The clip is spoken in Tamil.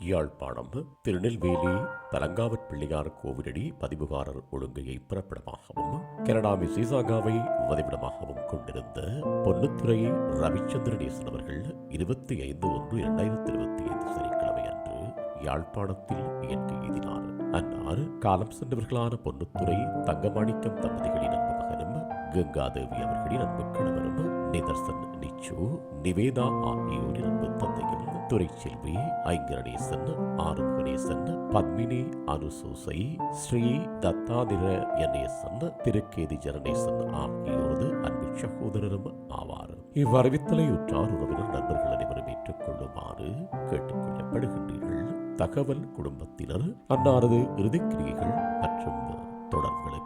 யாழ்ப்பாணம் திருநெல்வேலி பலங்காவற் பிள்ளையார் கோவிலடி பதிவுகாரர் ஒழுங்கையை பிறப்பிடமாகவும் கனடா மிசிசாகாவை வதிவிடமாகவும் கொண்டிருந்த பொன்னுத்துறை ரவிச்சந்திரநேசன் அவர்கள் இருபத்தி ஐந்து ஒன்று இரண்டாயிரத்தி இருபத்தி ஐந்து சனிக்கிழமை அன்று யாழ்ப்பாணத்தில் இயற்கை எய்தினார். அன்னார் காலம் சென்றவர்களான பொன்னுத்துறை தங்கமாணிக்கம் தம்பதிகளின் அன்பு மகனும் கங்காதேவி அவர்களின் அன்பு கணவரும் நிதர்சன் நிச்சு நிவேதா ஆகியோர் ஆகியோரின் செல்வி தந்தையும் துரைச்செல்வி ஐங்கரணேசன் பத்மினி அனுசூசை ஸ்ரீ தத்தாதிர கணேசன் திருக்கேதி ஜனநேசன் ஆகியோரது அன்பு சகோதரரும் ஆவார். இவ்வறிவித்தலை உற்றார் உறவினர் நண்பர்கள் அனைவரும் ஏற்றுக்கொள்ளுமாறு கேட்டுக்கொள்ளப்படுகின்றீர்கள் தகவல் குடும்பத்தினர் அன்னாரது இறுதிக்கிரியைகள்